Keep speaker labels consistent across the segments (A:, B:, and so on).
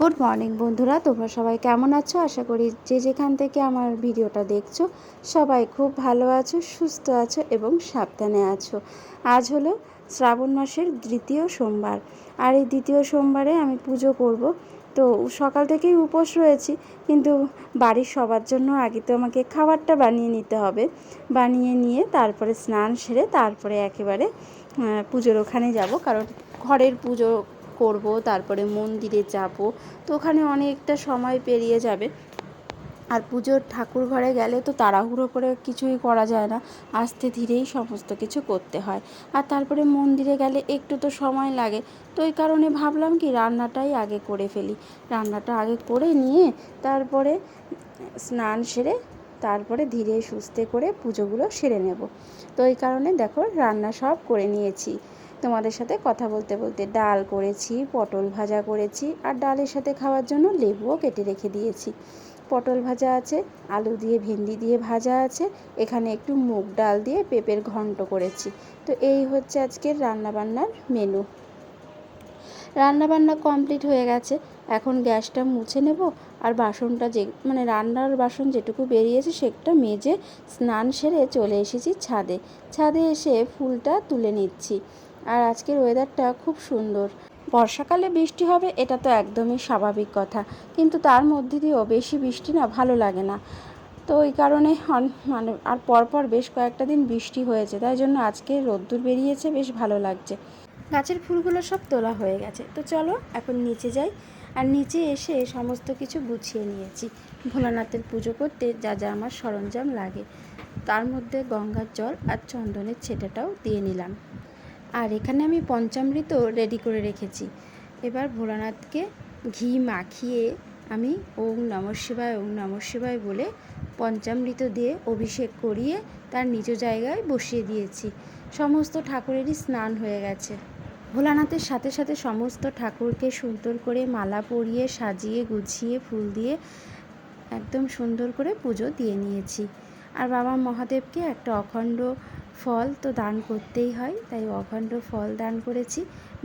A: Good morning বন্ধুরা। তোমরা সবাই কেমন আছো? আশা করি যে যেখান থেকে আমার ভিডিওটা দেখছ, সবাই খুব ভালো আছো, সুস্থ আছো এবং সাবধানে আছো। আজ হলো শ্রাবণ মাসের দ্বিতীয় সোমবার। আর এই দ্বিতীয় সোমবারে আমি পুজো করব। তো সকাল থেকেই উপোস রয়েছি, কিন্তু বাড়ির সবার জন্য আগে তো আমাকে খাবারটা বানিয়ে নিতে হবে। বানিয়ে নিয়ে তারপরে স্নান সেরে তারপরে একেবারে পুজোর ওখানে যাব। কারণ ঘরের পুজো করব, তারপরে মন্দিরে যাব। তো ওখানে অনেকটা সময় পেরিয়ে যাবে। আর পুজোর ঠাকুর ঘরে গেলে তো তাড়াহুড়ো করে কিছুই করা যায় না। আস্তে ধীরেই সমস্ত কিছু করতে হয়। আর তারপরে মন্দিরে গেলে একটু তো সময় লাগে। তো ওই কারণে ভাবলাম কি রান্নাটাই আগে করে ফেলি। রান্নাটা আগে করে নিয়ে তারপরে স্নান সেরে তারপরে ধীরে সুস্থে করে পুজোগুলো সেরে নেব। তো এই কারণে দেখো রান্না সব করে নিয়েছি। তোমাদের সাথে কথা বলতে বলতে ডাল করেছি, পটল ভাজা করেছি আর ডালের সাথে খাওয়ার জন্য লেবুও কেটে রেখে দিয়েছি। পটল ভাজা আছে, আলু দিয়ে ভেন্ডি দিয়ে ভাজা আছে, এখানে একটু মুগ ডাল দিয়ে পেঁপের ঘন্ট করেছি। তো এই হচ্ছে আজকের রান্নাবান্নার মেনু রান্নাবান্না কমপ্লিট হয়ে গেছে, এখন গ্যাসটা মুছে নেব আর বাসনটা যে মানে রান্নার বাসন যেটুকু বেরিয়েছে সেটা মেজে স্নান সেরে চলে এসেছি ছাদে। ছাদে এসে ফুলটা তুলে নিচ্ছি। আর আজকের ওয়েদারটা খুব সুন্দর। বর্ষাকালে বৃষ্টি হবে, এটা তো একদমই স্বাভাবিক কথা। কিন্তু তার মধ্যে দিয়েও বেশি বৃষ্টি না, ভালো লাগে না। তো ওই কারণে মানে আর পরপর বেশ কয়েকটা দিন বৃষ্টি হয়েছে। তাই জন্য আজকে রোদ্দুর বেরিয়েছে, বেশ ভালো লাগছে। গাছের ফুলগুলো সব তোলা হয়ে গেছে। তো চলো, এখন নিচে যাই। আর নিচে এসে সমস্ত কিছু গুছিয়ে নিয়েছি। ভোলানাথের পুজো করতে যা যা আমার সরঞ্জাম লাগে। তার মধ্যে গঙ্গার জল আর চন্দনের ছেটাটাও দিয়ে নিলাম। আর এখানে আমি পঞ্চামৃত রেডি করে রেখেছি। এবার ভোলানাথকে ঘি মাখিয়ে আমি ওম নম শিবায় ওম নম শিবায় বলে পঞ্চামৃত দিয়ে অভিষেক করিয়ে তার নিজ জায়গায় বসিয়ে দিয়েছি। সমস্ত ঠাকুরেরই স্নান হয়ে গেছে। ভোলানাথের সাথে সাথে সমস্ত ঠাকুরকে সুন্দর করে মালা পরিয়ে, সাজিয়ে, গুছিয়ে, ফুল দিয়ে একদম সুন্দর করে পুজো দিয়ে নিয়েছি। আর বাবা মহাদেবকে একটা অখণ্ড ফল তো দান করতেই হয়, তাই অখণ্ড ফল দান করেছি,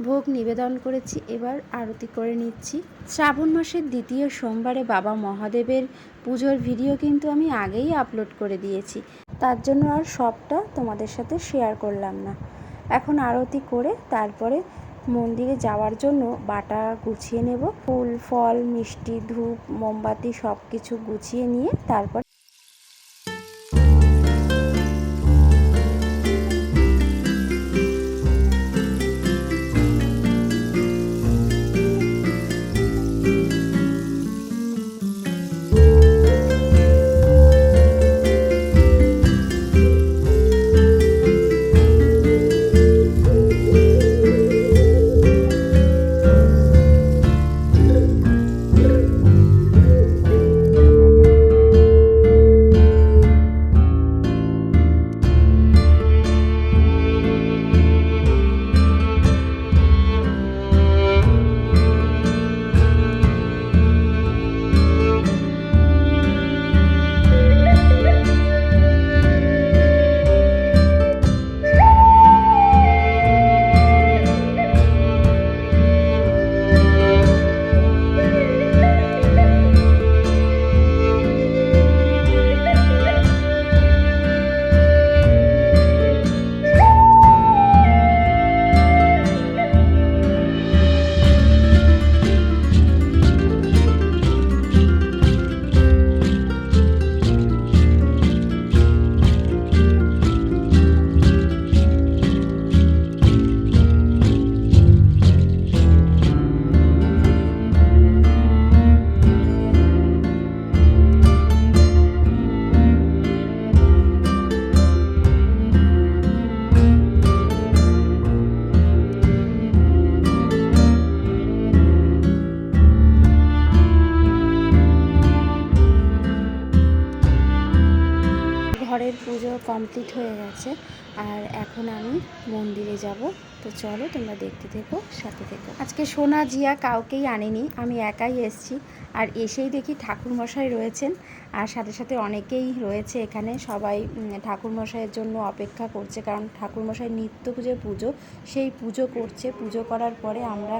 A: ভোগ নিবেদন করেছি, এবার আরতি করে নিচ্ছি। শ্রাবণ মাসের দ্বিতীয় সোমবারে বাবা মহাদেবের পুজোর ভিডিও কিন্তু আমি আগেই আপলোড করে দিয়েছি। তার জন্য আর সবটা তোমাদের সাথে শেয়ার করলাম না। এখন আরতি করে তারপরে মন্দিরে যাওয়ার জন্য বাটা গুছিয়ে নেব। ফুল, ফল, মিষ্টি, ধূপ, মোমবাতি সব কিছু গুছিয়ে নিয়ে তারপর কমপ্লিট হয়ে গেছে। আর এখন আমি মন্দিরে যাব। তো চলো তোমরা দেখতে থেকো, সাথে থেকো। আজকে সোনা জিয়া কাউকেই আনেনি, আমি একাই এসছি। আর এসেই দেখি ঠাকুরমশাই রয়েছেন। আর সাথে সাথে অনেকেই রয়েছে এখানে। সবাই ঠাকুরমশাইয়ের জন্য অপেক্ষা করছে, কারণ ঠাকুরমশাই নিত্য পুজো পুজো। সেই পুজো করছে। পুজো করার পরে আমরা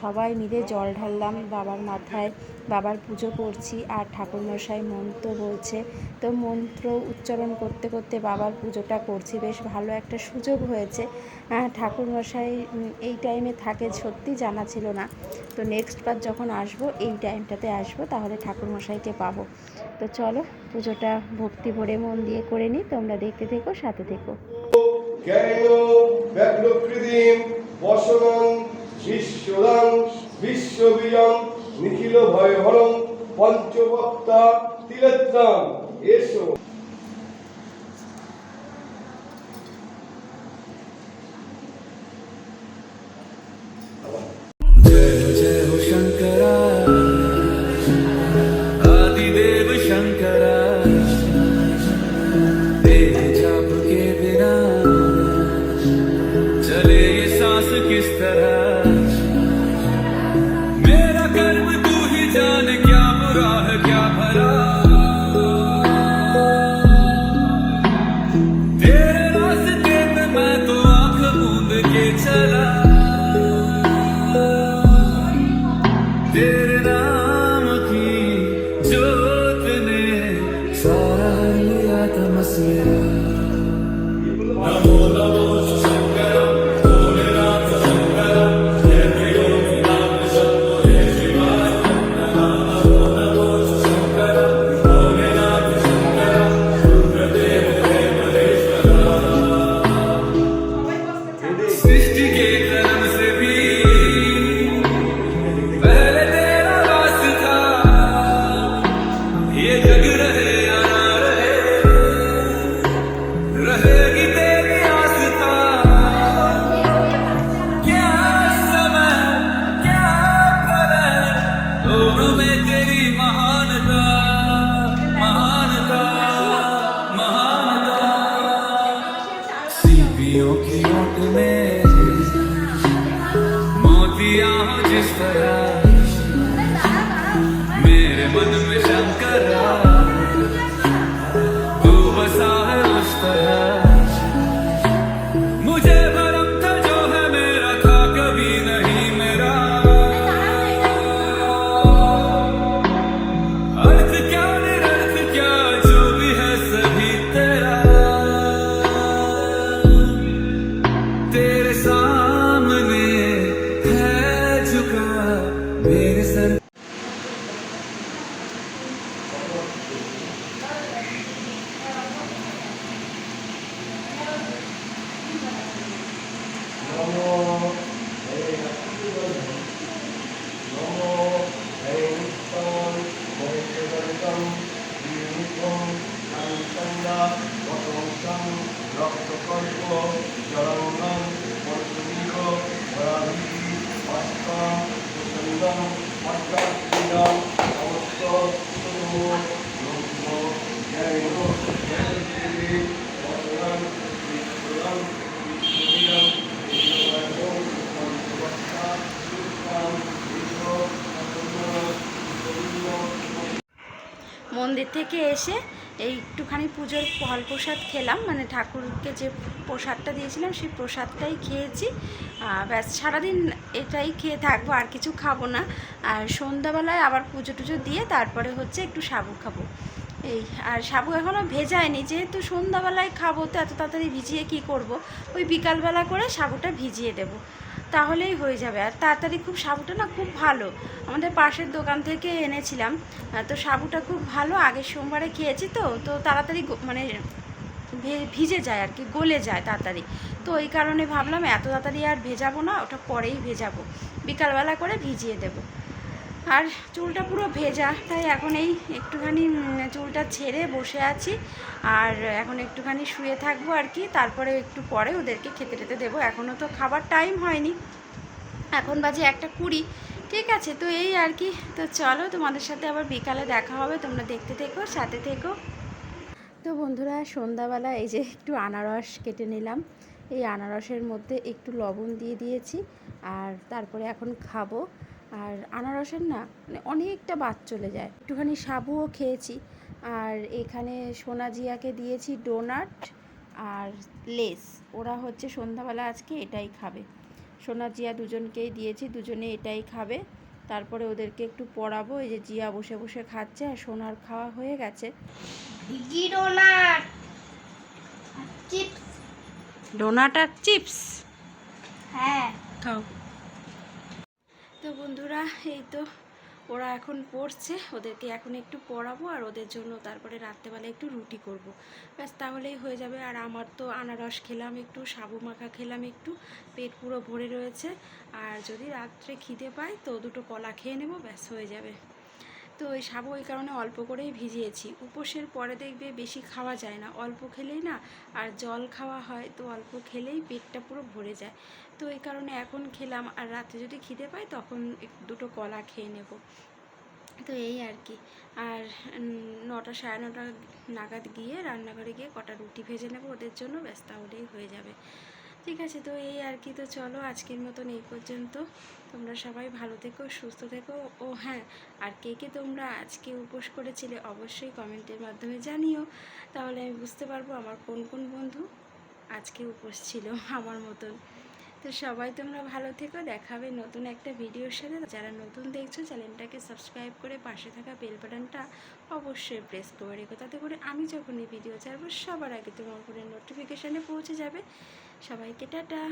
A: সবাই মিলে জল ঢাললাম বাবার মাথায়। বাবার পুজো করছি আর ঠাকুরমশাই মন্ত্র বলছে। তো মন্ত্র উচ্চারণ করতে করতে বাবার পুজোটা করছি। বেশ ভালো একটা সুযোগ হয়েছে। ঠাকুরমশাই এই টাইমে থাকে সত্যি জানা ছিল না। তো নেক্সট বার যখন আসব, এই টাইমটাতে আসব, তাহলে ঠাকুরমশাইকে পাবো। তো চলো পুজোটা ভক্তি ভরে মন দিয়ে করে নিই তোমরা দেখতে থেকো, সাথে থেকো।
B: বিশ্ববীজং নিখিল ভয়হরং পঞ্চবক্তা তিলোত্তম। এসো।
C: की ओट में मोतिया जिस तरह
A: থেকে এসে এই একটুখানি পুজোর ফল প্রসাদ খেলাম। মানে ঠাকুরকে যে প্রসাদটা দিয়েছিলাম, সেই প্রসাদটাই খেয়েছি। ব্যাস, সারাদিন এটাই খেয়ে থাকব, আর কিছু খাব না। আর সন্ধ্যাবেলায় আবার পুজো টুজো দিয়ে তারপরে হচ্ছে একটু সাবু খাব। এই, আর সাবু এখনও ভেজায়নি। যেহেতু সন্ধ্যাবেলায় খাব, তো এত তাড়াতাড়ি ভিজিয়ে কি করব? ওই বিকালবেলা করে সাবুটা ভিজিয়ে দেবো। তাহলেই হয়ে যাবে। আর তাড়াতাড়ি খুব সাবুটা না খুব ভালো। আমাদের পাশের দোকান থেকে এনেছিলাম। তো সাবুটা খুব ভালো। আগের সোমবারে খেয়েছি তো। তো তাড়াতাড়ি মানে ভিজে যায় আর কি, গলে যায় তাড়াতাড়ি। তো ওই কারণে ভাবলাম এত তাড়াতাড়ি আর ভেজাবো না, ওটা পরেই ভেজাবো। বিকালবেলা করে ভিজিয়ে দেবো। আর চুলটা পুরো ভেজা, তাই এখন এই একটুখানি চুলটা ছেড়ে বসে আছি। আর এখন একটুখানি শুয়ে থাকব আর কি, তারপরে একটু পরে ওদেরকে খেতে টেতে দেবো। এখনও তো খাবার টাইম হয়নি। এখন বাজে একটা কুড়ি, ঠিক আছে? তো এই আর কি, তো চলো তোমাদের সাথে আবার বিকালে দেখা হবে। তোমরা দেখতে থেকো, সাথে থেকো। তো বন্ধুরা, সন্ধ্যাবেলা এই যে একটু আনারস কেটে নিলাম। এই আনারসের মধ্যে একটু লবণ দিয়ে দিয়েছি। আর তারপরে এখন খাব। আর আনারসের না মানে অনেকটা বাদ চলে যায়। একটুখানি সাবুও খেয়েছি। আর এখানে সোনাজিয়াকে দিয়েছি ডোনাট আর লেস। ওরা হচ্ছে সন্ধ্যাবেলা আজকে এটাই খাবে। সোনা জিয়া দুজনকেই দিয়েছি দুজনে এটাই খাবে। তারপরে ওদেরকে একটু পড়াবো এই যে জিয়া বসে বসে খাচ্ছে আর সোনার খাওয়া হয়ে গেছে।
D: Donut chips.
A: ডোনাট আর চিপস?
D: হ্যাঁ।
A: খাও। তো বন্ধুরা, এই তো ওরা এখন পড়ছে, ওদেরকে এখন একটু পড়াবো আর ওদের জন্য তারপরে রাত্রেবেলা একটু রুটি করব। ব্যাস, তাহলেই হয়ে যাবে। আর আমার তো আনারস খেলাম একটু, সাবু মাখা খেলাম একটু, পেট পুরো ভরে রয়েছে। আর যদি রাত্রে খিদে পাই তো দুটো কলা খেয়ে নেব, ব্যাস, হয়ে যাবে। তো ওই সাবু ওই কারণে অল্প করেই ভিজিয়েছি। উপোসের পরে দেখবে বেশি খাওয়া যায় না। অল্প খেলেই না, আর জল খাওয়া হয়, তো অল্প খেলেই পেটটা পুরো ভরে যায়। তো এই কারণে এখন খেলাম, আর রাতে যদি খিদে পাই তখন দুটো কলা খেয়ে নেব। তো এই আর কি। আর নটা সাড়ে নটা নাগাদ গিয়ে রান্নাঘরে গিয়ে কটা রুটি ভেজে নেব, ওদের জন্য ব্যস্ত তাহলেই হয়ে যাবে। ঠিক আছে, তো এই আর কি, তো চলো আজকের মতন এই পর্যন্ত। তোমরা সবাই ভালো থেকো, সুস্থ থেকো। ও হ্যাঁ আর কে কে তোমরা আজকে উপোস করেছিলে অবশ্যই কমেন্টের মাধ্যমে জানিও। তাহলে আমি বুঝতে পারব আমার কোন কোন বন্ধু আজকে উপোস ছিল আমার মতন। তো সবাই তোমরা ভালো থেকো দেখাবে নতুন একটা ভিডিওর সাথে। যারা নতুন দেখছ, চ্যানেলটাকে সাবস্ক্রাইব করে পাশে থাকা বেল বাটনটা অবশ্যই প্রেস করে রেখো। তাতে করে আমি যখনই ভিডিও ছাড়বো, সবার আগে তোমার উপরে নোটিফিকেশানে পৌঁছে যাবে। সবাইকে টাটা!